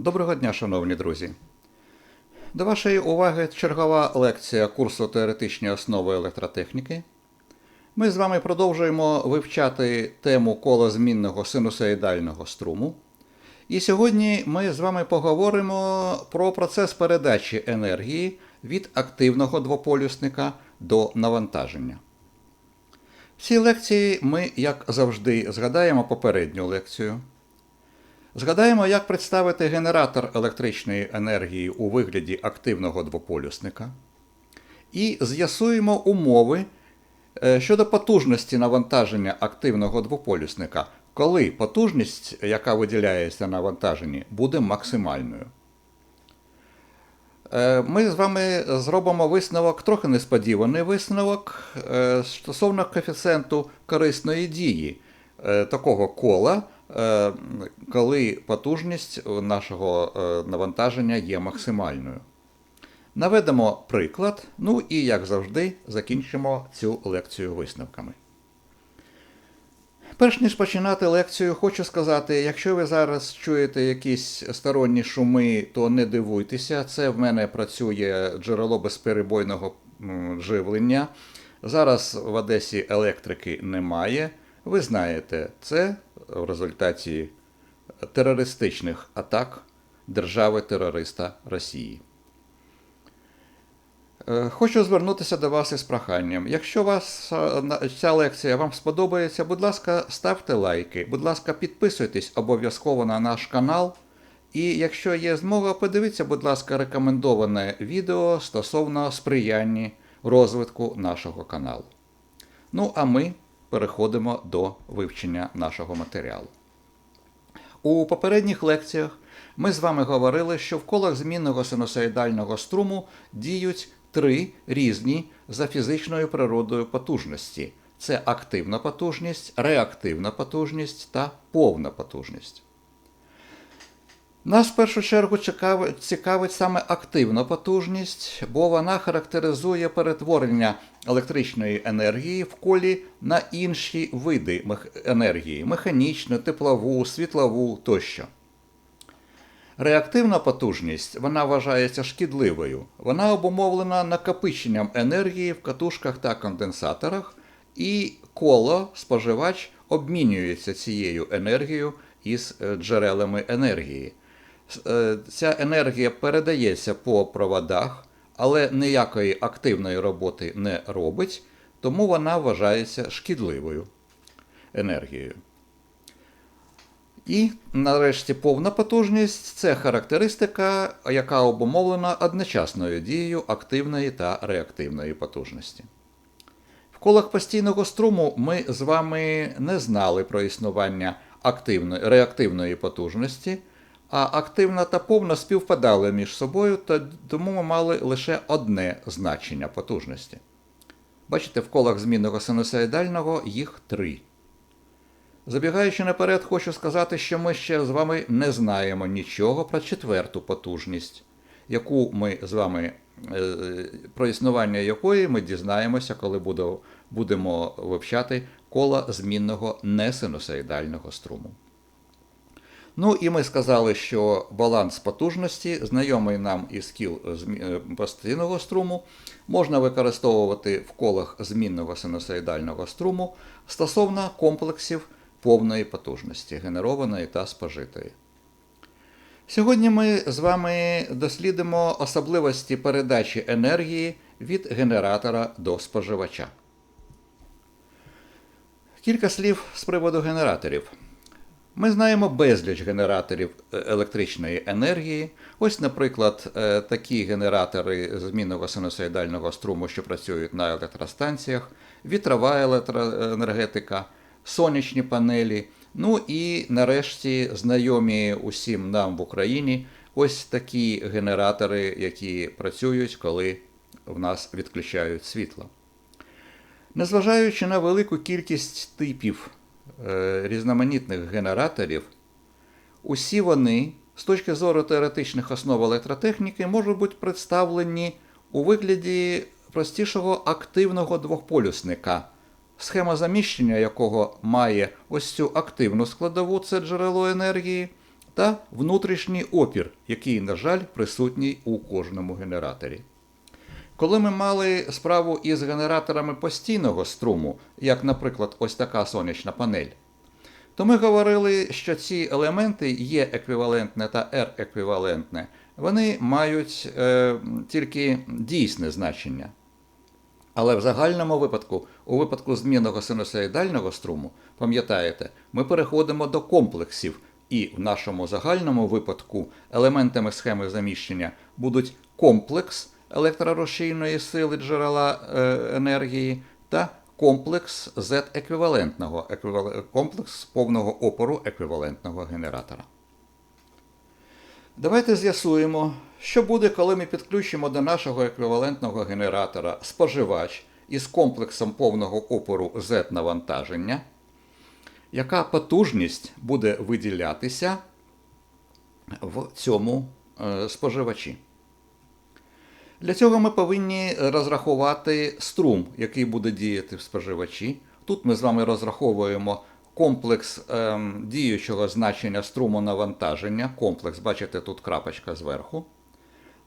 Доброго дня, шановні друзі. До вашої уваги чергова лекція курсу теоретичні основи електротехніки. Ми з вами продовжуємо вивчати тему колозмінного синусоїдального струму. І сьогодні ми з вами поговоримо про процес передачі енергії від активного двополюсника до навантаження. В цій лекції ми, як завжди, згадаємо попередню лекцію. Згадаємо, як представити генератор електричної енергії у вигляді активного двополюсника. І з'ясуємо умови е, щодо потужності навантаження активного двополюсника, коли потужність, яка виділяється на навантаженні, буде максимальною. Е, Ми з вами зробимо висновок, трохи несподіваний висновок е, стосовно коефіцієнту корисної дії такого кола, коли потужність нашого е, навантаження є максимальною. Наведемо приклад, ну і, як завжди, закінчимо цю лекцію висновками. Перш ніж починати лекцію, хочу сказати, якщо ви зараз чуєте якісь сторонні шуми, то не дивуйтеся. Це в мене працює джерело безперебойного живлення. Зараз в Одесі електрики немає. Ви знаєте, це в результаті терористичних атак держави-терориста Росії. Е, Хочу звернутися до вас із проханням. Якщо вас е, ця лекція вам сподобається, будь ласка, ставте лайки, будь ласка, підписуйтесь обов'язково на наш канал. І якщо є змога, подивіться, будь ласка, рекомендоване відео стосовно сприяння розвитку нашого каналу. Ну, а ми переходимо до вивчення нашого матеріалу. У попередніх лекціях ми з вами говорили, що в колах змінного синусоїдального струму діють три різні за фізичною природою потужності: це активна потужність, реактивна потужність та повна потужність. Нас в першу чергу цікавить, саме активна потужність, бо вона характеризує перетворення електричної енергії в колі на інші види енергії механічну, теплову, світлову тощо. Реактивна потужність вона вважається шкідливою. Вона обумовлена накопиченням енергії в катушках та конденсаторах, і коло споживач обмінюється цією енергією із е, джерелами енергії. Е, Ця енергія передається по проводах, але ніякої активної роботи не робить, тому вона вважається шкідливою енергією. І нарешті повна потужність це характеристика, яка обумовлена одночасною дією активної та реактивної потужності. В колах постійного струму ми з вами не знали про існування активної, реактивної потужності, а активна та повна співпадали між собою, та тому мали лише одне значення потужності. Бачите, в колах змінного синусоїдального їх три. Забігаючи наперед, хочу сказати, що ми ще з вами не знаємо нічого про четверту потужність, яку ми з вами е, про існування якої ми дізнаємося, коли будемо вивчати кола змінного несинусоїдального струму. Ну і ми сказали, що баланс потужності, знайомий нам із кіл змі- е, постійного струму, можна використовувати в колах змінного синусоїдального струму стосовно комплексів повної потужності, генерованої та спожитої. Сьогодні ми з вами дослідимо особливості передачі енергії від генератора до споживача. Кілька слів з приводу генераторів. Ми знаємо безліч генераторів е, електричної енергії. Ось, наприклад, е, такі генератори змінного синусоїдального струму, що працюють на електростанціях, вітрова електроенергетика, сонячні панелі. Ну і нарешті знайомі усім нам в Україні ось такі генератори, які працюють, коли в нас відключають світло. Незважаючи на велику кількість типів різноманітних генераторів, усі вони, з точки зору теоретичних основ електротехніки, можуть бути представлені у вигляді простішого активного двохполюсника, схема заміщення якого має ось цю активну складову, це джерело енергії, та внутрішній опір, який, на жаль, присутній у кожному генераторі. Коли ми мали справу із генераторами постійного струму, як, наприклад, ось така сонячна панель, то ми говорили, що ці елементи є еквівалентне та R-еквівалентне, вони мають е, тільки дійсне значення. Але в загальному випадку, у випадку змінного синусоїдального струму, пам'ятаєте, ми переходимо до комплексів, і в нашому загальному випадку елементами схеми заміщення будуть комплекс електрорушійної сили джерела е, енергії та комплекс Z-еквівалентного, комплекс повного опору еквівалентного генератора. Давайте з'ясуємо, що буде, коли ми підключимо до нашого еквівалентного генератора споживач із комплексом повного опору Z навантаження, яка потужність буде виділятися в цьому е, споживачі. Для цього ми повинні розрахувати струм, який буде діяти в споживачі. Тут ми з вами розраховуємо комплекс ем, діючого значення струму навантаження. Комплекс, бачите, тут крапочка зверху.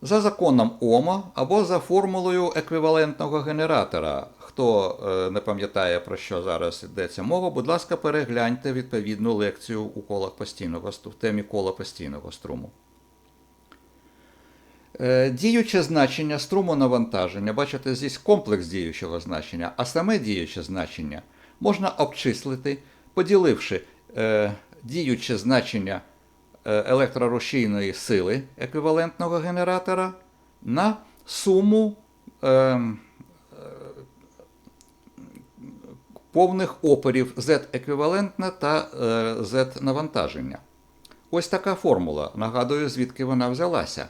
За законом Ома або за формулою еквівалентного генератора. Хто е, не пам'ятає, про що зараз йдеться мова, будь ласка, перегляньте відповідну лекцію у колах постійного в темі кола постійного струму. Е, Діюче значення струму навантаження, бачите, здесь комплекс діючого значення, а саме діюче значення можна обчислити, поділивши е, діюче значення е, електрорушійної сили еквівалентного генератора на суму е, повних опорів Z-еквівалентне та е, Z-навантаження. Ось така формула. Нагадую, звідки вона взялася.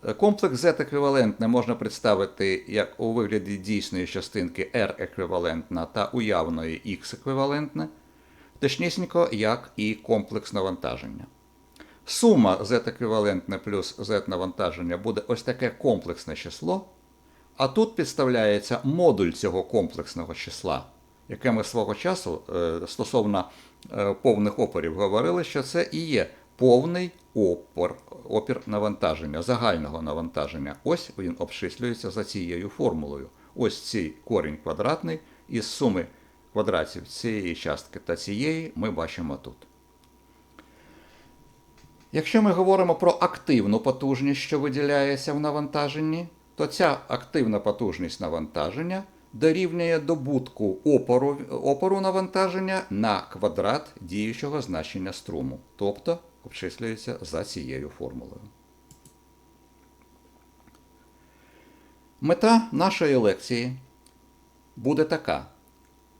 Комплекс Z-еквівалентне можна представити як у вигляді дійсної частинки R-еквівалентна та уявної X-еквівалентне, точнісінько, як і комплекс навантаження. Сума Z-еквівалентне плюс Z-навантаження буде ось таке комплексне число, а тут підставляється модуль цього комплексного числа, яке ми свого часу е, стосовно е, повних опорів говорили, що це і є повний опор, опір навантаження, загального навантаження. Ось він обчислюється за цією формулою. Ось цей корінь квадратний із суми квадратів цієї частки та цієї ми бачимо тут. Якщо ми говоримо про активну потужність, що виділяється в навантаженні, то ця активна потужність навантаження дорівнює добутку опору, опору навантаження на квадрат діючого значення струму, тобто обчислюється за цією формулою. Мета нашої лекції буде така.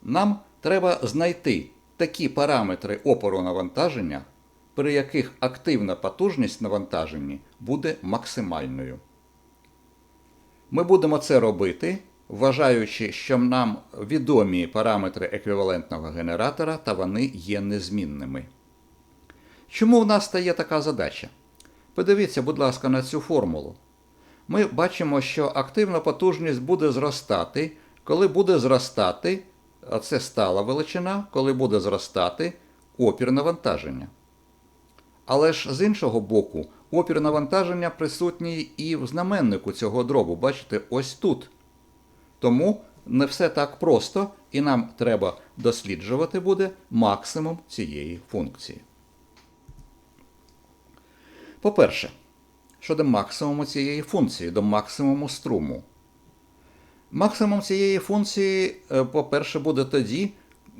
Нам треба знайти такі параметри опору навантаження, при яких активна потужність навантаження буде максимальною. Ми будемо це робити, вважаючи, що нам відомі параметри еквівалентного генератора та вони є незмінними. Чому в нас стає така задача? Подивіться, будь ласка, на цю формулу. Ми бачимо, що активна потужність буде зростати, коли буде зростати, а це стала величина, коли буде зростати опір навантаження. Але ж з іншого боку, опір навантаження присутній і в знаменнику цього дробу, бачите, ось тут. Тому не все так просто, і нам треба досліджувати буде максимум цієї функції. По-перше, щодо максимуму цієї функції, до максимуму струму. Максимум цієї функції, е, по-перше, буде тоді,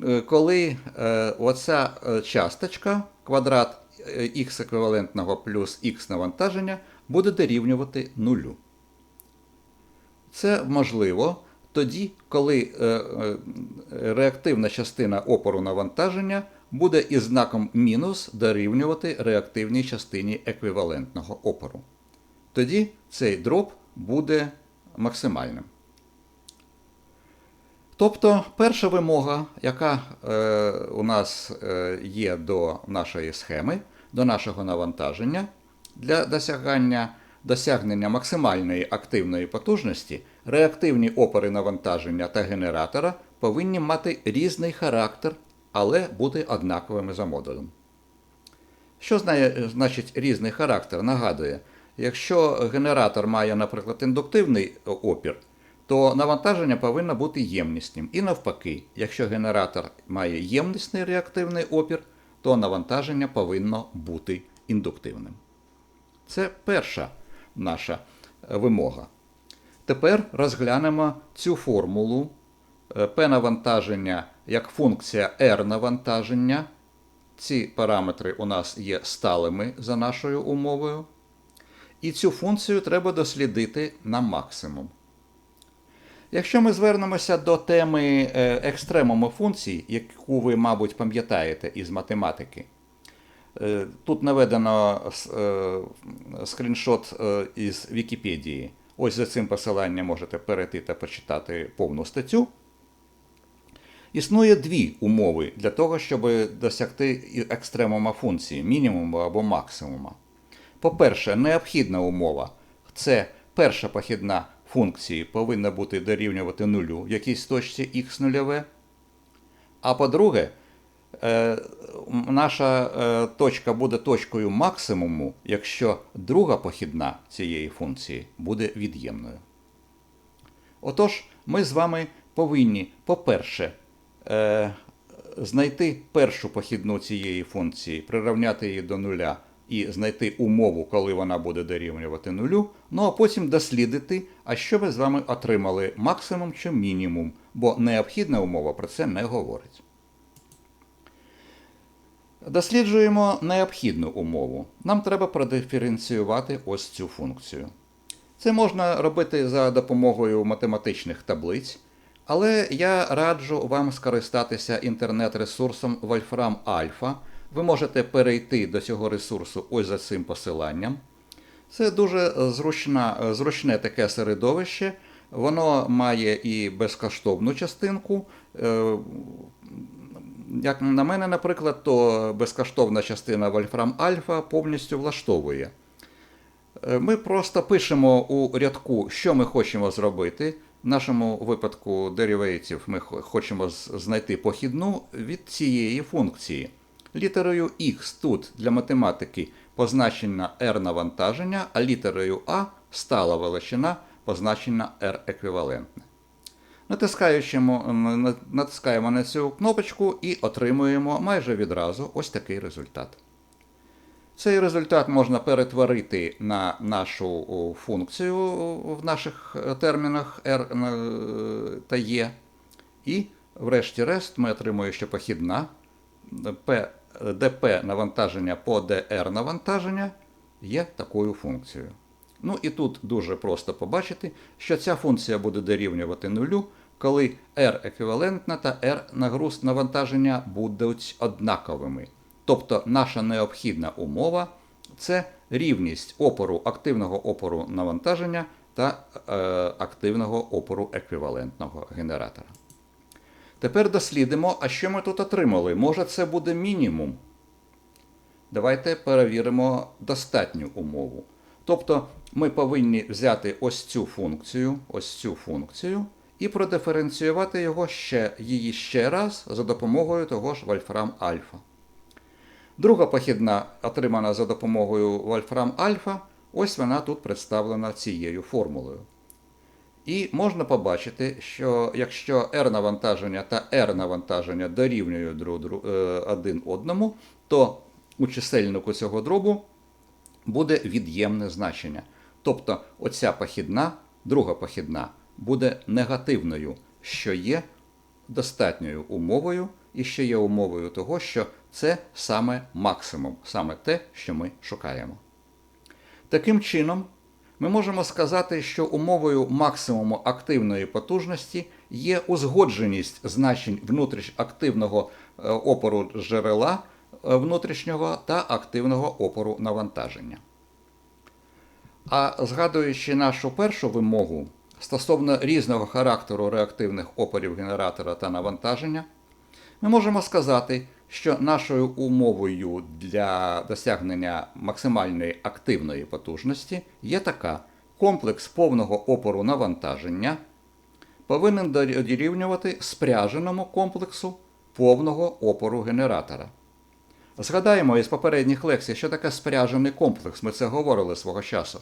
е, коли е, оця часточка, квадрат х еквівалентного плюс х навантаження, буде дорівнювати нулю. Це можливо тоді, коли реактивна частина опору навантаження буде із знаком мінус дорівнювати реактивній частині еквівалентного опору. Тоді цей дроб буде максимальним. Тобто перша вимога, яка е, у нас е, є до нашої схеми, до нашого навантаження, для досягання, досягнення максимальної активної потужності, реактивні опори навантаження та генератора повинні мати різний характер, але бути однаковими за модулем. Що знає, значить різний характер? Нагадує, якщо генератор має, наприклад, індуктивний опір, то навантаження повинно бути ємнісним. І навпаки, якщо генератор має ємнісний реактивний опір, то навантаження повинно бути індуктивним. Це перша наша е, вимога. Тепер розглянемо цю формулу е, P навантаження як функція R навантаження. Ці параметри у нас є сталими за нашою умовою. І цю функцію треба дослідити на максимум. Якщо ми звернемося до теми е, екстремуму функцій, яку ви, мабуть, пам'ятаєте із математики, е, тут наведено е, скріншот із Вікіпедії. Ось за цим посиланням можете перейти та почитати повну статтю. Існує дві умови для того, щоб досягти екстремума функції, мінімуму або максимума. По-перше, необхідна умова це перша похідна функції повинна бути дорівнювати нулю в якійсь точці х нульове. А по-друге, е, наша е, точка буде точкою максимуму, якщо друга похідна цієї функції буде від'ємною. Отож, ми з вами повинні, по-перше, знайти першу похідну цієї функції, прирівняти її до нуля і знайти умову, коли вона буде дорівнювати нулю, ну а потім дослідити, а що ми з вами отримали максимум чи мінімум, бо необхідна умова про це не говорить. Досліджуємо необхідну умову. Нам треба продиференціювати ось цю функцію. Це можна робити за допомогою математичних таблиць, але я раджу вам скористатися інтернет-ресурсом Wolfram Alpha. Ви можете перейти до цього ресурсу ось за цим посиланням. Це дуже зручна, зручне таке середовище. Воно має і безкоштовну частинку. Е, як на мене, наприклад, то безкоштовна частина Wolfram Alpha повністю влаштовує. Е, ми просто пишемо у рядку, що ми хочемо зробити. В нашому випадку деривейтів ми хочемо знайти похідну від цієї функції. Літерою Х тут для математики позначена R навантаження, а літерою А стала величина позначена R еквівалентне. Натискаємо на цю кнопочку і отримуємо майже відразу ось такий результат. Цей результат можна перетворити на нашу функцію в наших термінах R та E. І, врешті-решт, ми отримуємо, що похідна P dp навантаження по dr навантаження є такою функцією. Ну і тут дуже просто побачити, що ця функція буде дорівнювати нулю, коли R еквівалентна та R нагруз навантаження будуть однаковими. Тобто наша необхідна умова це рівність опору активного опору навантаження та е, активного опору еквівалентного генератора. Тепер дослідимо, а що ми тут отримали. Може це буде мінімум. Давайте перевіримо достатню умову. Тобто ми повинні взяти ось цю функцію, ось цю функцію і продиференціювати його ще, її ще раз за допомогою того ж вольфрам альфа. Друга похідна, отримана за допомогою вольфрам альфа, ось вона тут представлена цією формулою. І можна побачити, що якщо R навантаження та R навантаження дорівнюють е, один одному, то у чисельнику цього дробу буде від'ємне значення. Тобто оця похідна, друга похідна, буде негативною, що є достатньою умовою, і ще є умовою того, що це саме максимум, саме те, що ми шукаємо. Таким чином, ми можемо сказати, що умовою максимуму активної потужності є узгодженість значень внутріш активного е, опору джерела е, внутрішнього та активного опору навантаження. А згадуючи нашу першу вимогу стосовно різного характеру реактивних опорів генератора та навантаження, ми можемо сказати, що нашою умовою для досягнення максимальної активної потужності є така: комплекс повного опору навантаження повинен дорівнювати спряженому комплексу повного опору генератора. Згадаємо із попередніх лекцій, що таке спряжений комплекс. Ми це говорили свого часу.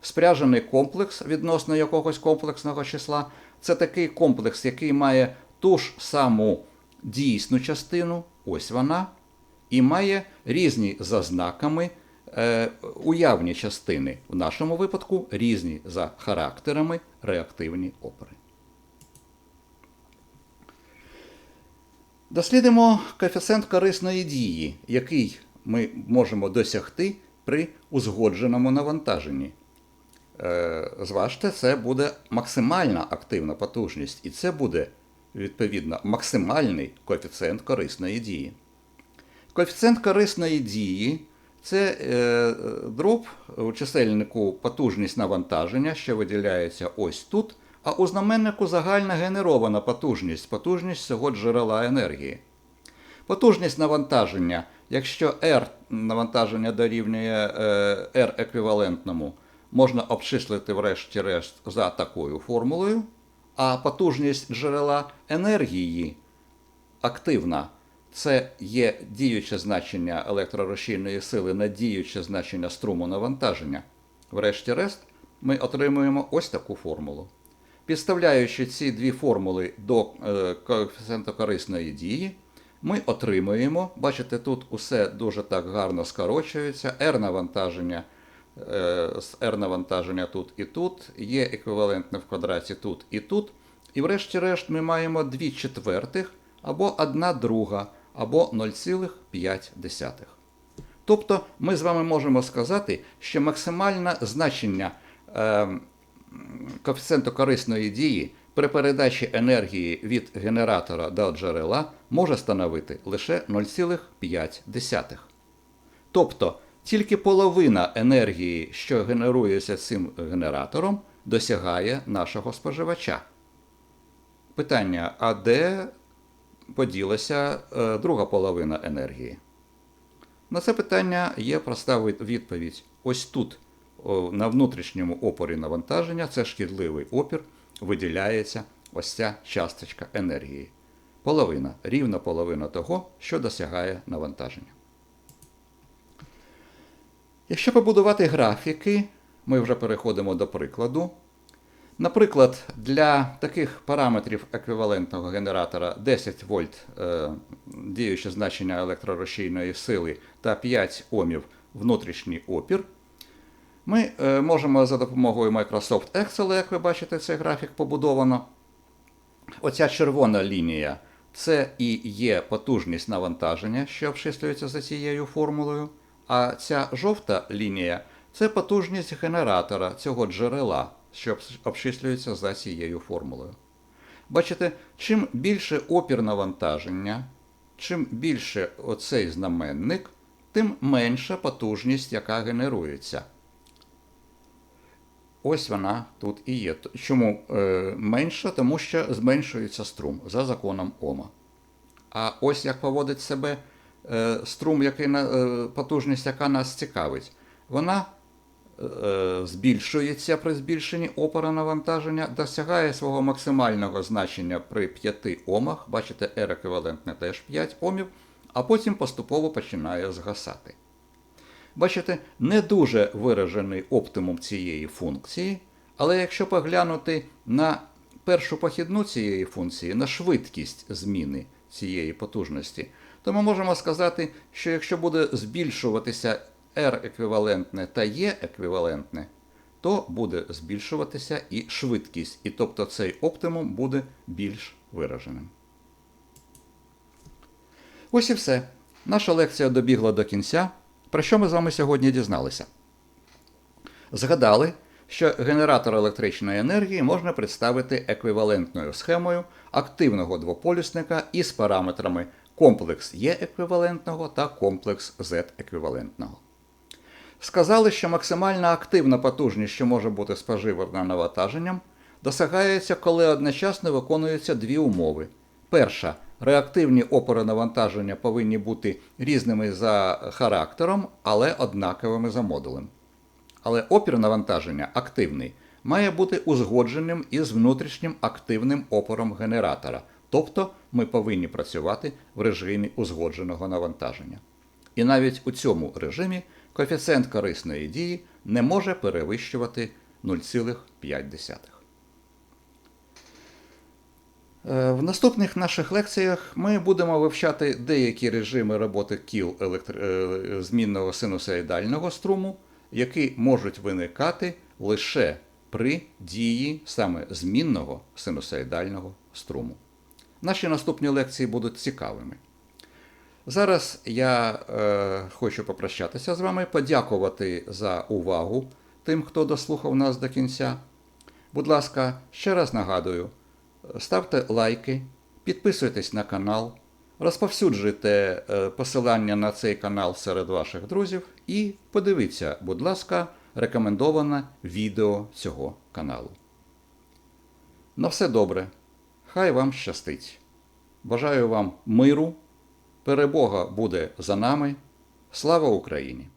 Спряжений комплекс відносно якогось комплексного числа це такий комплекс, який має ту ж саму дійсну частину, ось вона, і має різні за знаками е, уявні частини. В нашому випадку різні за характерами реактивні опери. Дослідимо коефіцієнт корисної дії, який ми можемо досягти при узгодженому навантаженні. Е, Зважте, це буде максимальна активна потужність, і це буде, відповідно, максимальний коефіцієнт корисної дії. Коефіцієнт корисної дії це е, дроб у чисельнику потужність навантаження, що виділяється ось тут, а у знаменнику загальна генерована потужність, потужність цього джерела енергії. Потужність навантаження, якщо R навантаження дорівнює е, R еквівалентному, можна обчислити врешті-решт за такою формулою, а потужність джерела енергії активна це є діюче значення електророзчинної сили на діюче значення струму навантаження. Врешті-решт, ми отримуємо ось таку формулу. Підставляючи ці дві формули до е, коефіцієнта корисної дії, ми отримуємо, бачите, тут усе дуже так гарно скорочується, R навантаження, з R навантаження тут і тут, є еквівалентне в квадраті тут і тут. І врешті-решт ми маємо 2 четвертих або 1 друга, або 0,5. Тобто ми з вами можемо сказати, що максимальне значення е, коефіцієнту корисної дії при передачі енергії від генератора до джерела може становити лише 0,5. Тобто тільки половина енергії, що генерується цим генератором, досягає нашого споживача. Питання: а де поділася е, друга половина енергії? На це питання є проста відповідь. Ось тут, на внутрішньому опорі навантаження, це шкідливий опір, виділяється ось ця часточка енергії. Половина, рівна половина того, що досягає навантаження. Якщо побудувати графіки, ми вже переходимо до прикладу. Наприклад, для таких параметрів еквівалентного генератора 10 вольт е, діюче значення електророзчинної сили та 5 Омів внутрішній опір, ми е, можемо за допомогою Microsoft Excel, як ви бачите, цей графік побудовано. Оця червона лінія це і є потужність навантаження, що обчислюється за цією формулою. А ця жовта лінія це потужність генератора цього джерела що обчислюється за цією формулою. Бачите, чим більше опір навантаження, чим більше оцей знаменник, тим менша потужність, яка генерується. Ось вона тут і є. Чому е, менша? Тому що зменшується струм за законом Ома. А ось як поводить себе струм, який, е, потужність, яка нас цікавить, вона Е, збільшується при збільшенні опора навантаження, досягає свого максимального значення при 5 омах, бачите, R еквівалентне теж 5 омів, а потім поступово починає згасати. Бачите, не дуже виражений оптимум цієї функції, але якщо поглянути на першу похідну цієї функції, на швидкість зміни цієї потужності, то ми можемо сказати, що якщо буде збільшуватися R еквівалентне та Е еквівалентне, то буде збільшуватися і швидкість, і тобто цей оптимум буде більш вираженим. Ось і все. Наша лекція добігла до кінця. Про що ми з вами сьогодні дізналися? Згадали, що генератор електричної енергії можна представити еквівалентною схемою активного двополюсника із параметрами комплекс Е еквівалентного та комплекс Z еквівалентного. Сказали, що максимальна активна потужність, що може бути споживана навантаженням, досягається, коли одночасно виконуються дві умови. Перша реактивні опори навантаження повинні бути різними за характером, але однаковими за модулем. Але опір навантаження активний має бути узгодженим із внутрішнім активним опором генератора. Тобто ми повинні працювати в режимі узгодженого навантаження. І навіть у цьому режимі коефіцієнт корисної дії не може перевищувати 0,5. Е, В наступних наших лекціях ми будемо вивчати деякі режими роботи кіл електр... е, змінного синусоїдального струму, які можуть виникати лише при дії саме змінного синусоїдального струму. Наші наступні лекції будуть цікавими. Зараз я е, хочу попрощатися з вами, подякувати за увагу тим, хто дослухав нас до кінця. Будь ласка, ще раз нагадую: ставте лайки, підписуйтесь на канал, розповсюджуйте е, посилання на цей канал серед ваших друзів і подивіться, будь ласка, рекомендоване відео цього каналу. На все добре. Хай вам щастить. Бажаю вам миру. Перебога буде за нами. Слава Україні!